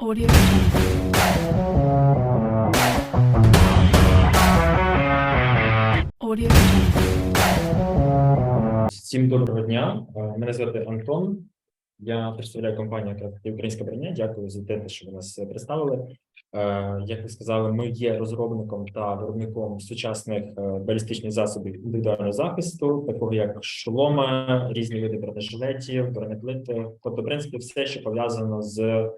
Audio Audio Всім доброго дня. Е, Мене звати Антон. Я представляю компанію є Українська броня. Дякую за те, що ви нас представили. Е, Як ви сказали, ми є розробником та виробником сучасних е, балістичних засобів індивідуального захисту, такого як шоломи, різні види бронежилетів, бронеплити. Тобто, в принципі, все, що пов'язано з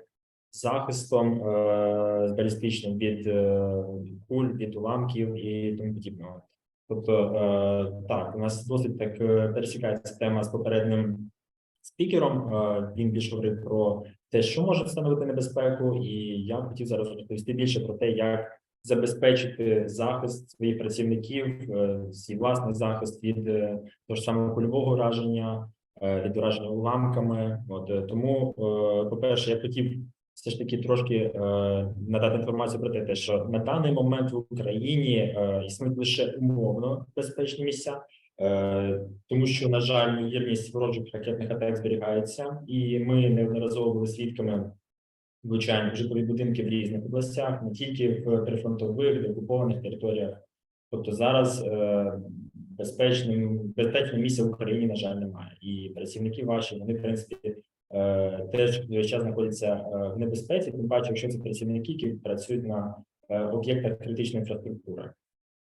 захистом е, балістичним від е, куль, від уламків і тому подібного. Тобто, е, так, у нас досить так е, пересікається тема з попереднім спікером. Е, він більше говорив про те, що може становити небезпеку, і я хотів зараз розповісти більше про те, як забезпечити захист своїх працівників, е, свій власний захист від е, того ж самого кульового ураження, е, від ураження уламками. От е, тому, е, по-перше, я хотів все ж таки трошки е, надати інформацію про те, що на даний момент в Україні е, існують лише умовно безпечні місця, е, тому що, на жаль, ймовірність ворожих ракетних атак зберігається, і ми неодноразово були свідками влучань житлові будинки в різних областях, не тільки в прифронтових, деокупованих територіях. Тобто зараз е, безпечним безпечного місця в Україні, на жаль, немає. І працівники ваші вони, в принципі, теж весь час знаходяться е, в небезпеці. Тим паче, якщо це працівники, які працюють на е, об'єктах критичної інфраструктури.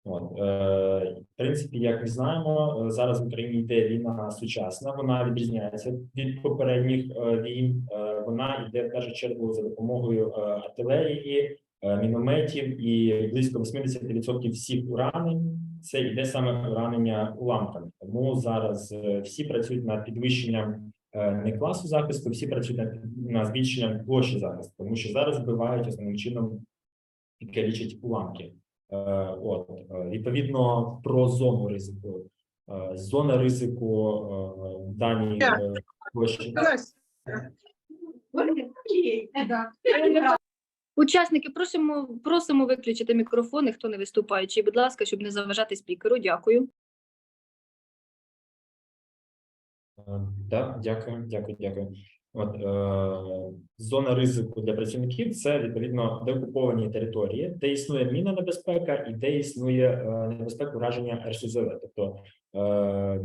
От, е, в принципі, як ми знаємо, е, зараз в Україні йде війна сучасна, вона відрізняється від попередніх е, війн. Е, вона йде в першу чергу за допомогою е, артилерії, е, мінометів і близько 80% всіх уранень це йде саме уранення уламками. Тому зараз е, всі працюють над підвищенням е, не класу захисту, всі працюють над збільшенням площі захисту, тому що зараз вбивають основним чином калічать уламки. Е, От е, відповідно про зону ризику. Е, Зона ризику е, в даній е, площі. Учасники, просимо, просимо виключити мікрофони, хто не виступаючий, будь ласка, щоб не заважати спікеру. Дякую. Так, дякую, дякую, дякую. От е, зона ризику для працівників це відповідно деокуповані території, де існує мінна небезпека і де існує е, небезпека враження РСЗВ. Тобто е,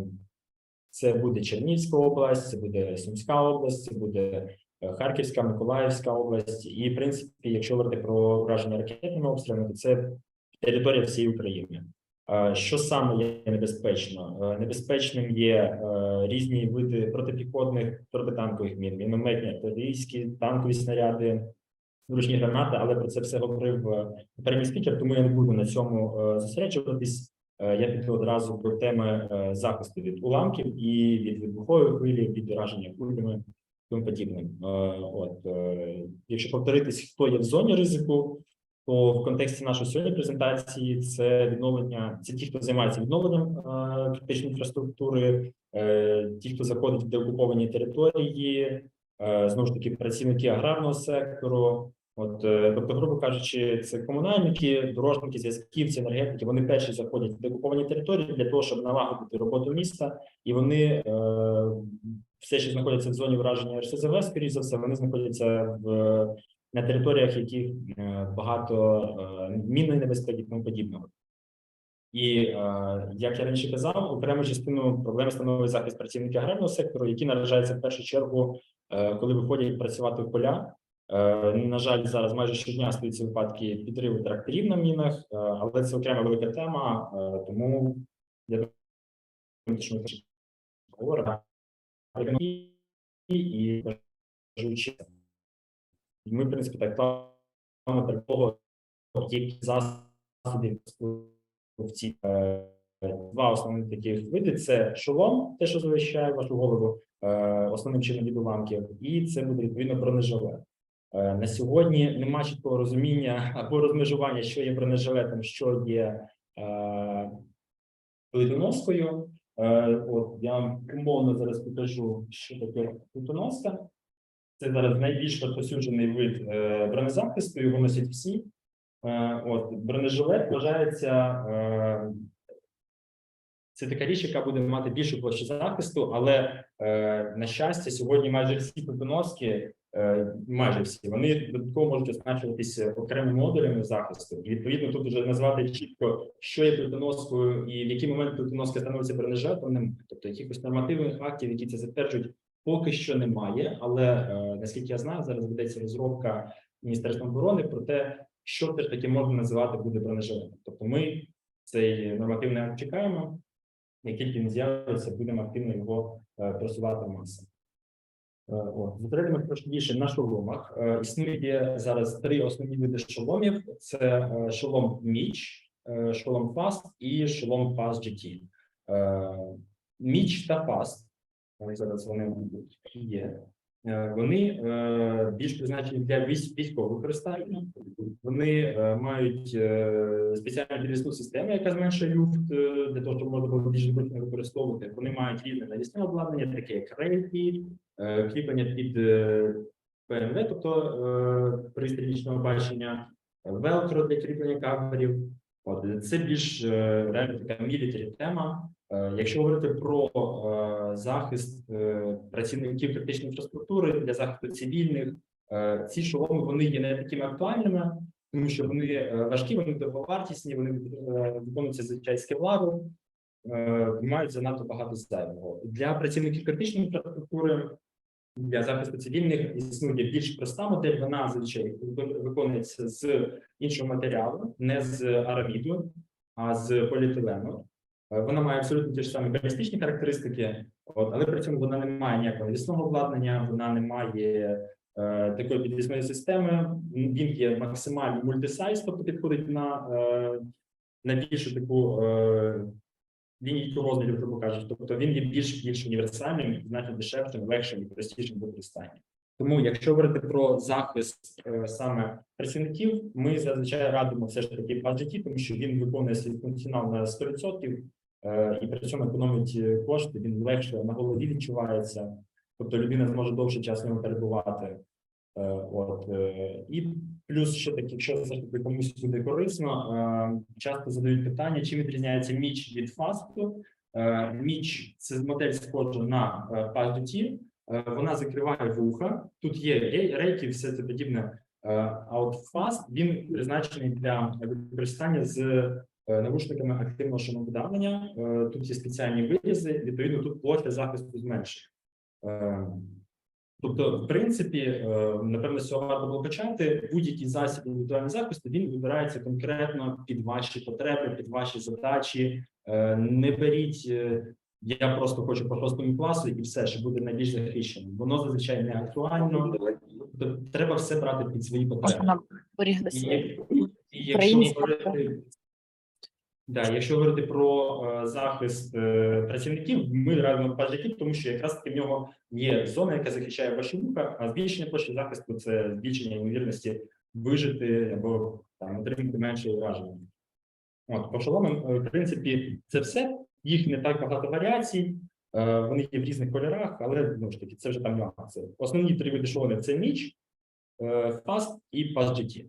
це буде Чернігівська область, це буде Сумська область, це буде е, Харківська, Миколаївська область. І, в принципі, якщо говорити про враження ракетними обстрілами, то це територія всієї України. Е, Що саме є небезпечно? Е, Небезпечним є е, різні види протипіхотних протитанкових мін, мінометні, артилерійські, танкові снаряди, ручні гранати, але про це все говорив попередній спікер, тому я не буду на цьому зосереджуватись. Я піду одразу до теми захисту від уламків і від вибухової хвилі, від ураження кулями тому подібним. От якщо повторитись, хто є в зоні ризику, то в контексті нашої сьогодні презентації це відновлення, це ті, хто займається відновленням е, критичної інфраструктури, е, ті, хто заходить в деокуповані території, е, знову ж таки працівники аграрного сектору. От, е, тобто, грубо кажучи, це комунальники, дорожники, зв'язківці, енергетики. Вони перші заходять в деокуповані території для того, щоб налагодити роботу міста, і вони е, все, що знаходяться в зоні враження РСЗВ, скоріш за все, вони знаходяться в на територіях, яких е, багато е, мінної небезпеки тому подібного. І е, як я раніше казав, окрему частину проблеми становить захист працівників аграрного сектору, які наражаються в першу чергу, коли виходять працювати в поля. На жаль, зараз майже щодня стаються випадки підриву тракторів на мінах, але це окрема велика тема, тому я думаю, що ми говоримо і кажучи, ми, в принципі, так плавно такого, які засоби в ці е, два основних таких види: це шолом, те, що захищає вашу голову, е, основним чином від уламків, і це буде відповідно бронежилет. Е, На сьогодні немає чіткого розуміння або розмежування, що є бронежилетом, що є плитоноскою. От я умовно зараз покажу, що таке плитоноска. Це зараз найбільш розповсюджений вид е, бронезахисту, його носять всі. Е, От бронежилет вважається. е, Це така річ, яка буде мати більшу площу захисту, але на щастя, сьогодні майже всі плитоноски е, майже всі, вони додатково можуть оснащуватися окремими модулями захисту. І відповідно тут вже назвати чітко, що є плитоноскою і в який момент плитоноска становиться бронежилетом. Тобто якихось нормативних актів, які це затверджують, поки що немає. Але е, наскільки я знаю, зараз ведеться розробка Міністерством оборони про те, що все ж таки можна називати буде бронежилетом. Тобто, ми цей нормативний акт чекаємо. Як тільки він з'явиться, будемо активно його е, просувати маси. Е, От, зосередимося трошки більше на шоломах. Існує зараз три основні види шоломів: це шолом Міч, шолом Fast і шолом Fast GT. Міч та Fast, вони зараз вони є. Е, Вони е, більш призначені для військ- військового використання. Вони е, мають спеціальну підвісну систему, яка зменшує люфт для того, щоб можна було більш зручно використовувати. Вони мають різне навісне обладнання, таке як рейки, кріплення під ПМВ, тобто пристрій бачення, велкро для кріплення каверів. От це більш реально така мілітарі тема. Е, Якщо говорити про е, захист е, працівників критичної інфраструктури для захисту цивільних, ці шоломи вони є не такими актуальними, тому що вони важкі, вони дороговартісні, вони виконуються зазвичай з кевлару, е, мають занадто багато зайвого. Для працівників критичної інфраструктури для захисту цивільних існує більш проста модель. Вона зазвичай виконується з іншого матеріалу, не з араміду, а з поліетилену. Е, Вона має абсолютно ті ж самі балістичні характеристики, от, але при цьому вона не має ніякого навісного обладнання, вона не має е, такої підвісної системи. Він є максимально мультисайз, тобто підходить на, е, на більшу таку е, лінійку розмірів, грубо кажучи. Тобто він є більш більш універсальним, значно дешевшим, легшим і простішим в використанні. Тому, якщо говорити про захист е, саме працівників, ми зазвичай радимо все ж таки PAGT, тому що він виконує свій функціонал на 100%, е, і при цьому економить е, кошти, він легше на голові відчувається, тобто людина зможе довше час в ньому перебувати. Е, От е, і плюс ще таки, якщо ж комусь буде корисно, е, часто задають питання, чим відрізняється міч від фасту. Е, Міч це модель схожа на е, PassDT, Е, вона закриває вуха. Тут є рейки, все це подібне. Е, А от фаст він призначений для використання з е, навушниками активного шумоподавлення. Е, Тут є спеціальні вирізи, відповідно, тут площа захисту зменшена. Е, Тобто, в принципі, е, напевно, з цього варто було почати. Будь-який засіб індивідуального захисту він вибирається конкретно під ваші потреби, під ваші задачі. Е, Не беріть. е, Я просто хочу по шостому класу і все, що буде найбільш захищеним. Воно зазвичай не актуально. Тобто, треба все брати під свої потреби. І, і якщо говорити, да, якщо говорити про е, захист е, працівників, ми радимо пажиків, тому що якраз таки в нього є зона, яка захищає ваші вуха, а збільшення площі захисту це збільшення ймовірності вижити або там отримати менше ураження. От по шоломам, е, в принципі, це все. Їх не так багато варіацій. Вони є в різних кольорах, але ну ж таки, це вже там нюанси. Основні три види шоломів це ніч, фаст і Fast GT.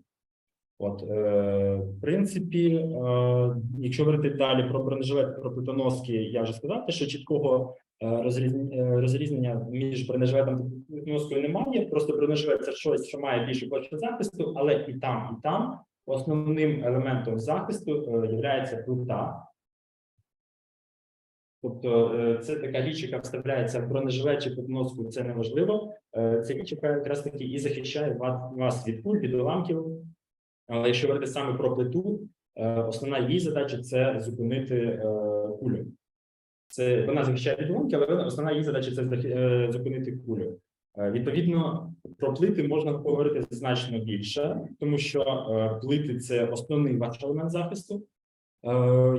От, е, в принципі, е, якщо говорити далі про бронежилет, про плитоноски, я вже сказав, що чіткого е, е, розрізнення між бронежилетом та плитоноскою немає. Просто бронежилет це щось, що має більшу площу захисту, але і там, і там основним елементом захисту е, є плита. Тобто це така річ, яка вставляється в бронежилет чи плитоноску, це неважливо. Е, Ця річ, яка якраз таки і захищає вас від куль, від уламків. Але якщо говорити саме про плиту, е, основна її задача це зупинити е, кулю. Це вона захищає від уламків, але основна її задача це е, зупинити кулю. Відповідно, про плити можна поговорити значно більше, тому що плити це основний ваш елемент захисту.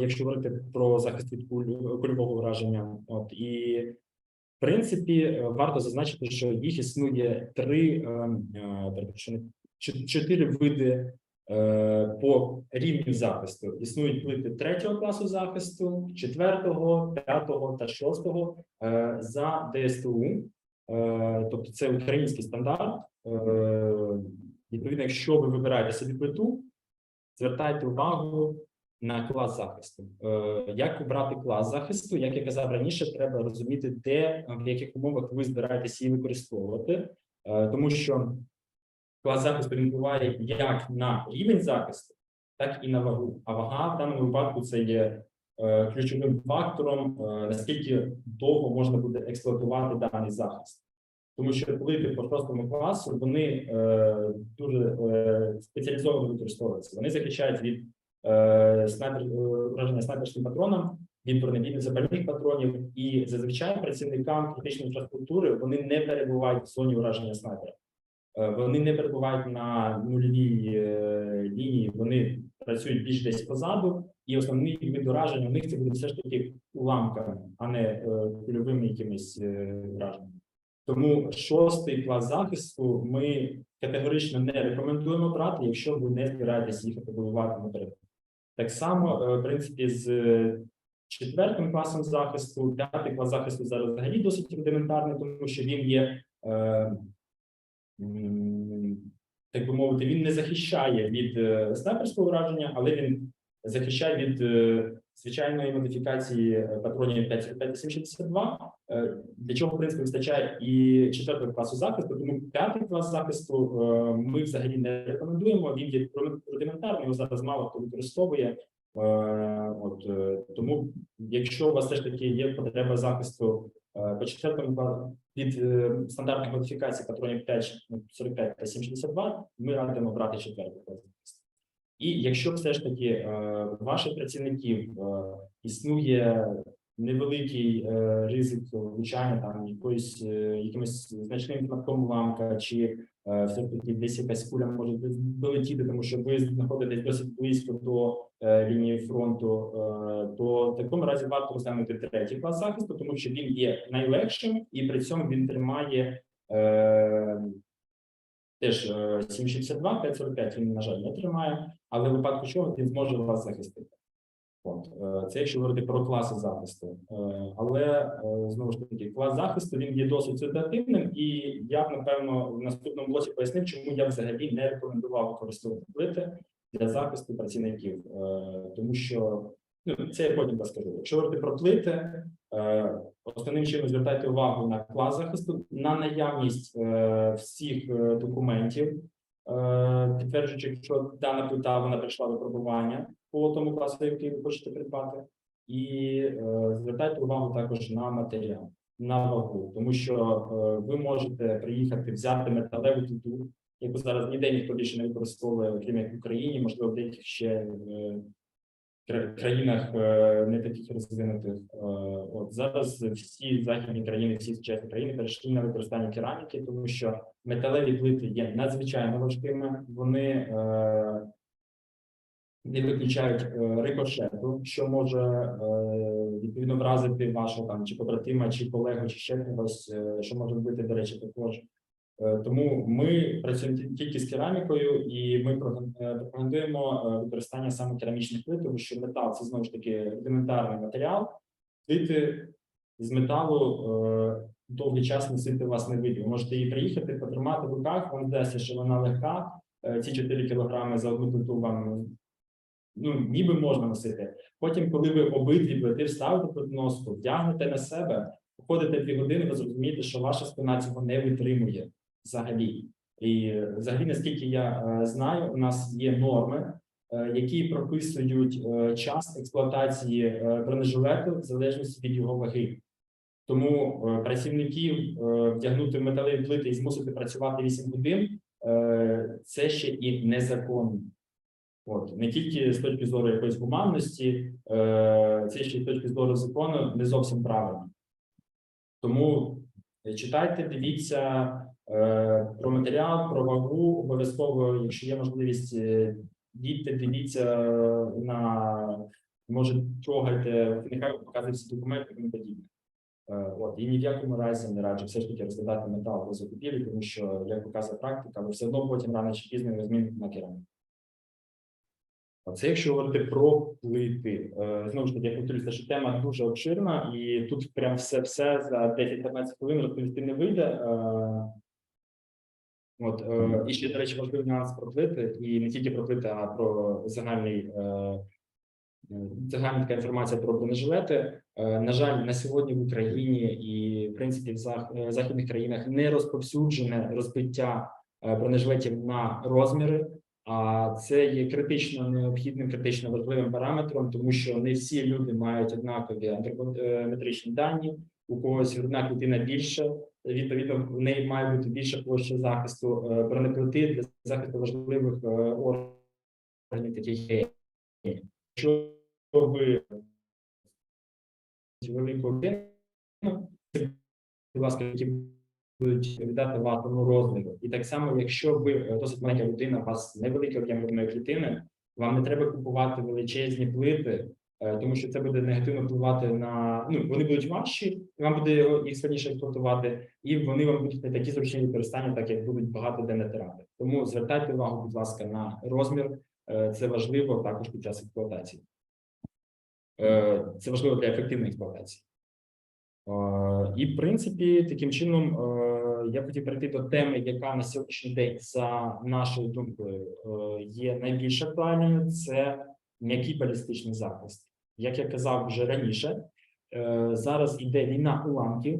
Якщо говорити про захист від куль- кульового враження, от і в принципі варто зазначити, що їх існує три е, е, чо- чотири види по рівню захисту. Існують плити третього класу захисту, четвертого, п'ятого та шостого е, за ДСТУ. Е, Тобто це український стандарт. Е, Відповідно, якщо ви вибираєте собі плиту, звертайте увагу на клас захисту. Е, Як обрати клас захисту? Як я казав раніше, треба розуміти, де в яких умовах ви збираєтесь її використовувати. Е, тому що клас захисту він як на рівень захисту, так і на вагу. А вага в даному випадку це є е, ключовим фактором, е, наскільки довго можна буде експлуатувати даний захист. Тому що плити по шостому класу вони е, дуже е, спеціалізовано використовуються. Вони захищають від е, снайпер, е, ураження снайперським патроном, від бронебійних запальних патронів, і зазвичай працівникам критичної інфраструктури вони не перебувають в зоні ураження снайпера. Е, Вони не перебувають на нульовій е, лінії, вони працюють більш десь позаду, і основний вид ураження у них це буде все ж таки уламками, а не кульовими якимись е, ураженнями. Тому шостий клас захисту ми категорично не рекомендуємо брати, якщо ви не збираєтесь їхати воювати на передову. Так само, в принципі, з четвертим класом захисту, п'ятий клас захисту зараз взагалі досить рудиментарний, тому що він є, так би мовити, він не захищає від е, снайперського ураження, але він захищає від е, звичайної модифікації е, патронів 5,762, е, для чого в принципі вистачає і четвертого класу захисту. Тому п'ятий клас захисту ми взагалі не рекомендуємо. Він є рудиментарний, його зараз мало хто використовує. От тому, якщо у вас все ж таки є потреба захисту по четвертому е, стандартних модифікацій патронів 5, 45 та 762, ми радимо брати четвертий клас. І якщо все ж таки ваших працівників існує невеликий е, ризик влучання там якоїсь е, якимось значним фактом уламка, чи е, все таки десь якась куля може долетіти, тому що ви знаходитесь досить близько до е, лінії фронту, е, то в такому разі варто розглянути третій клас захисту, тому що він є найлегшим і при цьому він тримає. Е, Теж е, 7,62, 5,45 він, на жаль, не тримає, але в випадку чого він зможе вас захистити. От, е, це якщо говорити про класи захисту. Е, Але е, знову ж таки, клас захисту він є досить ситуативним, і я б напевно в наступному блоці пояснив, чому я взагалі не рекомендував використовувати плити для захисту працівників, тому що ну, це я потім розкажу. Якщо говорити про плити, основним чином звертайте увагу на клас захисту, на наявність всіх документів, підтверджуючи, що дана плита вона прийшла випробування по тому класу, який ви хочете придбати, і е, звертайте увагу також на матеріал, на вагу, тому що е, ви можете приїхати взяти металеву плиту, яку зараз ніде ніхто більше не використовує, окрім як в Україні, можливо, в деяких ще е, країнах е, не таких розвинутих. Е, От зараз всі західні країни, всі сучасні країни перейшли на використання кераміки, тому що металеві плити є надзвичайно важкими. Вони е, не виключають е, рикошету, що може е, відповідно вразити вашого там чи побратима, чи колегу, чи ще когось, е, що може вбити, до речі, також. Тому ми працюємо тільки з керамікою, і ми пропаган- пропагандуємо використання саме керамічних плит, тому що метал це знову ж таки рудиментарний матеріал. Плити з металу довгий час носити вас не вийде. Ви можете її приїхати, потримати в руках, вам здається, що вона легка. Ці 4 кілограми за одну плиту вам ну, ніби можна носити. Потім, коли ви обидві плити вставите під носку, вдягнете на себе, походите дві години, ви зрозумієте, що ваша спина цього не витримує взагалі. І взагалі, наскільки я е, знаю, у нас є норми, е, які прописують е, час експлуатації бронежилету в залежності від його ваги. Тому працівників вдягнути металеві плити і змусити працювати 8 годин це ще і незаконно. От не тільки з точки зору якоїсь гуманності, е, це ще з точки зору закону не зовсім правильно. Тому читайте, дивіться е, про матеріал, про вагу. Обов'язково, якщо є можливість, е, їдьте, дивіться на може трогайте, нехай показують всі документи і подібне. Е, От і ні в якому разі не раджу все ж таки розглядати метал до закупівлі, тому що як показує практика, ви все одно потім рано чи пізно його зміните на кераміку. А Це якщо говорити про плити. Е, Знову ж таки, я повторюся, що тема дуже обширна, і тут прям все все за 10-15 хвилин розповісти не вийде. Е, От, е, і ще, до речі, важливий нюанс про плити, і не тільки про плити, а про загальний, загальна така інформація про бронежилети. На жаль, на сьогодні в Україні і в принципі в західних країнах не розповсюджене розбиття бронежилетів на розміри. А це є критично необхідним, критично важливим параметром, тому що не всі люди мають однакові антропометричні дані. У когось грудна клітина більше, відповідно, в неї має бути більша площа захисту е, бронеплити для захисту важливих е, органів, таких як Якщо ви велику будь ласка, які будуть віддати вашому розміру. І так само, якщо ви е, досить маленька людина, у вас невеликий об'єм грудної клітини, вам не треба купувати величезні плити, е, тому що це буде негативно впливати на ну вони будуть важчі, і вам буде їх складніше експлуатувати, і вони вам будуть не такі зручні в використанні, так як будуть багато де натирати. Тому звертайте увагу, будь ласка, на розмір. Е, Це важливо також під час експлуатації. Це важливо для ефективної експлуатації. І, в принципі, таким чином я хотів перейти до теми, яка на сьогоднішній день, за нашою думкою, е, є найбільш актуальною. Це м'який балістичний захист. Як я казав вже раніше, е, зараз іде війна уламків,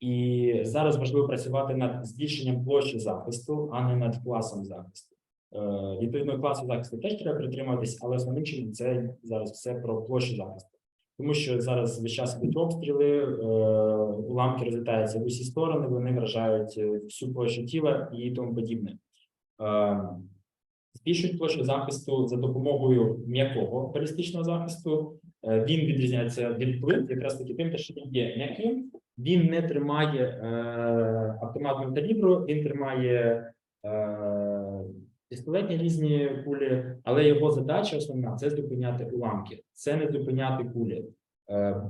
і зараз важливо працювати над збільшенням площі захисту, а не над класом захисту. Е, Відповідно, класу захисту теж треба притримуватись, але основним чином це зараз все про площу захисту. Тому що зараз весь час ідуть обстріли, е, уламки розлітаються в усі сторони, вони вражають е, всю площу тіла і тому подібне. Е, Збільшують площу захисту за допомогою м'якого балістичного захисту. Він відрізняється від плит якраз таки тим, що він є м'яким, він не тримає автоматну калібру, він тримає пістолетні різні кулі, але його задача основна це зупиняти уламки, це не зупиняти кулі. Е,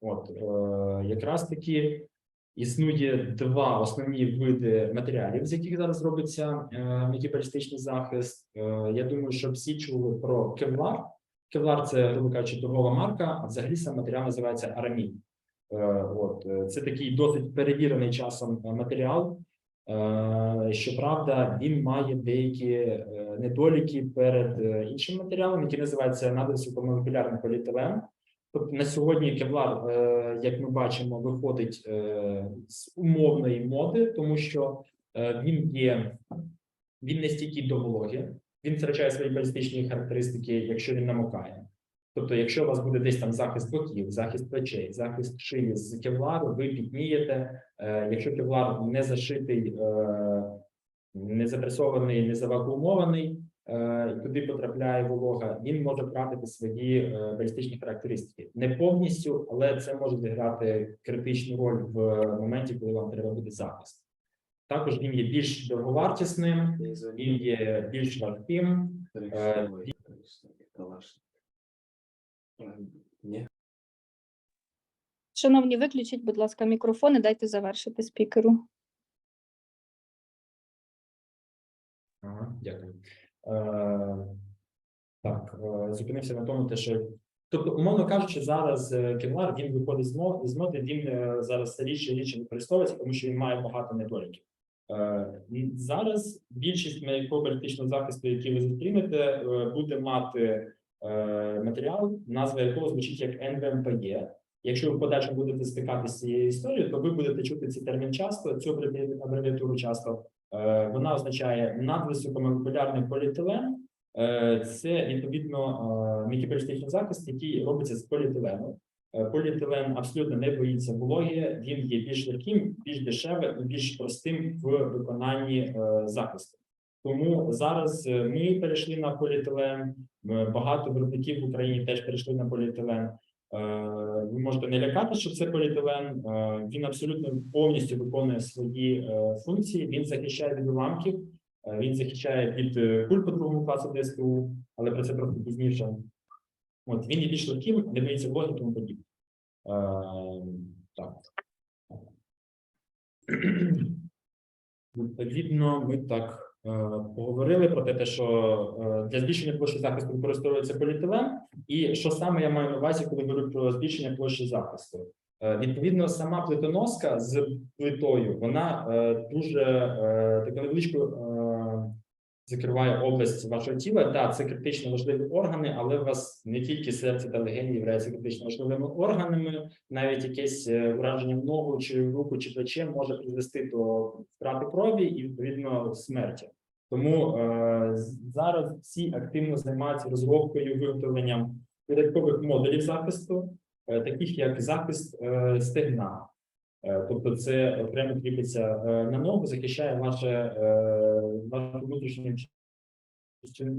от е, якраз таки існує два основні види матеріалів, з яких зараз робиться е, м'який захист. Е, я думаю, що всі чули про кевлар. Кевлар це, грубо кажучи, торгова марка, а взагалі сам матеріал називається арамід. Е, От е, це такий досить перевірений часом е, матеріал. Е, Щоправда, він має деякі е, недоліки перед е, іншим матеріалом, який називається надвисокомолекулярний поліетилен. Тобто на сьогодні кевлар, як ми бачимо, виходить з умовної моди, тому що він є він не стійкий до вологи, він втрачає свої балістичні характеристики, якщо він намокає. Тобто, якщо у вас буде десь там захист боків, захист плечей, захист шиї з кевлару, ви підмієте. Е, Якщо кевлар не зашитий, е, не запресований, не завакуумований, е, туди потрапляє волога, він може втратити свої балістичні характеристики. Не повністю, але це може зіграти критичну роль в моменті, коли вам треба буде захист. Також він є більш дороговартісним, він є більш важким. Ні. Шановні, виключіть, будь ласка, мікрофон і дайте завершити спікеру. Ага, дякую. Е, так, е, зупинився на тому, те, що тобто, умовно кажучи, зараз е, кевлар він виходить з мо- з моди, він е, зараз рідше і рідше використовується, тому що він має багато недоліків. Е, зараз більшість балістичного захисту, який ви зустрінете, е, буде мати матеріал, назва якого звучить як НВМПЄ. Якщо ви в подальшому будете стикатися з цією історією, то ви будете чути цей термін часто, цю абревіатуру часто. Е, Вона означає надвисокомолекулярний поліетилен. Е, Це відповідно е, захист, який робиться з поліетилену. Е, Поліетилен абсолютно не боїться вологи, він є більш легким, більш дешевим і більш простим в виконанні е, захисту. Тому зараз е, ми перейшли на поліетилен. е, Багато виробників в Україні теж перейшли на поліетилен. Е, Ви можете не лякати, що це поліетилен. Він абсолютно повністю виконує свої функції. Він захищає від уламків, він захищає від куль по другому класу ДСТУ, але про це просто пізніше. От він є більш легким, не боїться вологи, тому подібне. Так. Відповідно, ми так поговорили про те, що е, для збільшення площі захисту використовується поліетилен. І що саме я маю на увазі, коли говорю про збільшення площі захисту? Е, Відповідно, сама плитоноска з плитою, вона е, дуже е, таку невеличку е, закриває область вашого тіла. Так, це критично важливі органи, але у вас не тільки серце та легені являються критично важливими органами, навіть якесь е, ураження в ногу чи руку чи плече може призвести до втрати крові і відповідно смерті. Тому е, зараз всі активно займаються розробкою виготовленням додаткових модулів захисту, е, таких як захист е, стегна. Е, Тобто, це окремо кріпиться е, на ногу, захищає ваше е, вашу внутрішню частину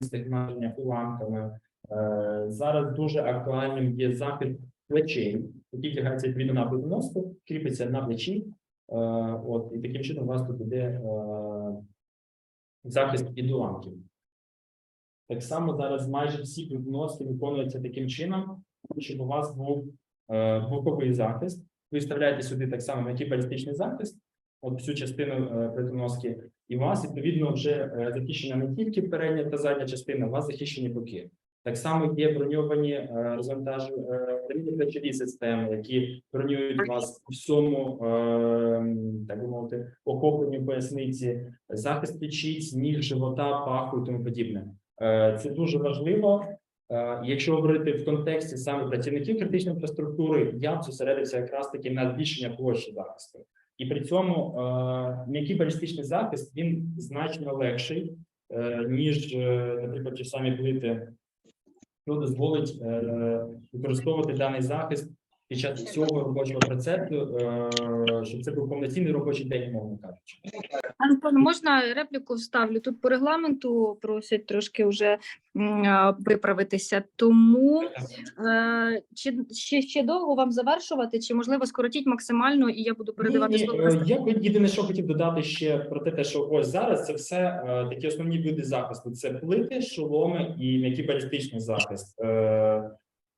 внутрішню уламками. Е, Зараз дуже актуальним є захист плечей, який вдягається відповідно на носку, кріпиться на плечі. Е, От і таким чином у вас тут іде е, захист від уламків. Так само зараз майже всі носки виконуються таким чином, щоб у вас був е, боковий захист. Ви вставляєте сюди так само м'який балістичний захист, от всю частину плитоноски, і у вас відповідно вже захищена не тільки передня та задня частина, у вас захищені боки. Так само є броньовані е, розвантажі е, плечові системи, які бронюють вас у всьому, е, так би мовити, охопленню поясниці, захист ключиць, ніг, живота, паху і тому подібне. Це дуже важливо. Якщо говорити в контексті саме працівників критичної інфраструктури, я б зосередився якраз таки на збільшення площі захисту. І при цьому м'який балістичний захист він значно легший, ніж, наприклад, ті самі плити, що дозволить е, використовувати даний захист під час всього робочого процесу, е, щоб це був повноцінний робочий день, мовно кажучи. Пане, можна репліку вставлю? Тут по регламенту просять трошки вже виправитися. Тому е, чи ще, ще довго вам завершувати, чи можливо скоротіть максимально, і я буду передавати слово. е. Я єдине, що хотів додати ще про те, що ось зараз це все е, такі основні види захисту: це плити, шоломи і м'який балістичний захист.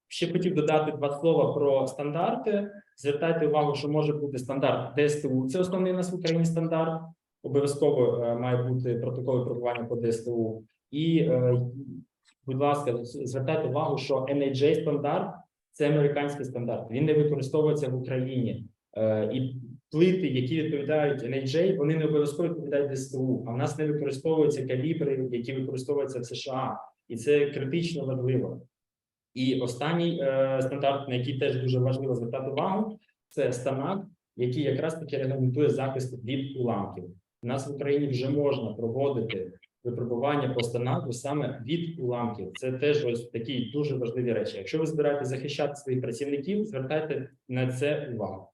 Ще хотів додати два слова про стандарти. Звертайте увагу, що може бути стандарт ДСТУ. Це основний у нас в Україні стандарт. Обов'язково е, має бути протокол випробування по ДСТУ. І, е, будь ласка, звертайте увагу, що NAJ стандарт це американський стандарт. Він не використовується в Україні. Е, І плити, які відповідають NAJ, вони не обов'язково відповідають ДСТУ. А в нас не використовуються калібри, які використовуються в США, і це критично важливо. І останній е, стандарт, на який теж дуже важливо звертати увагу, це станак, який якраз таки регламентує захист від уламків. У нас в Україні вже можна проводити випробування по станаку саме від уламків. Це теж ось такі дуже важливі речі. Якщо ви збираєтеся захищати своїх працівників, звертайте на це увагу.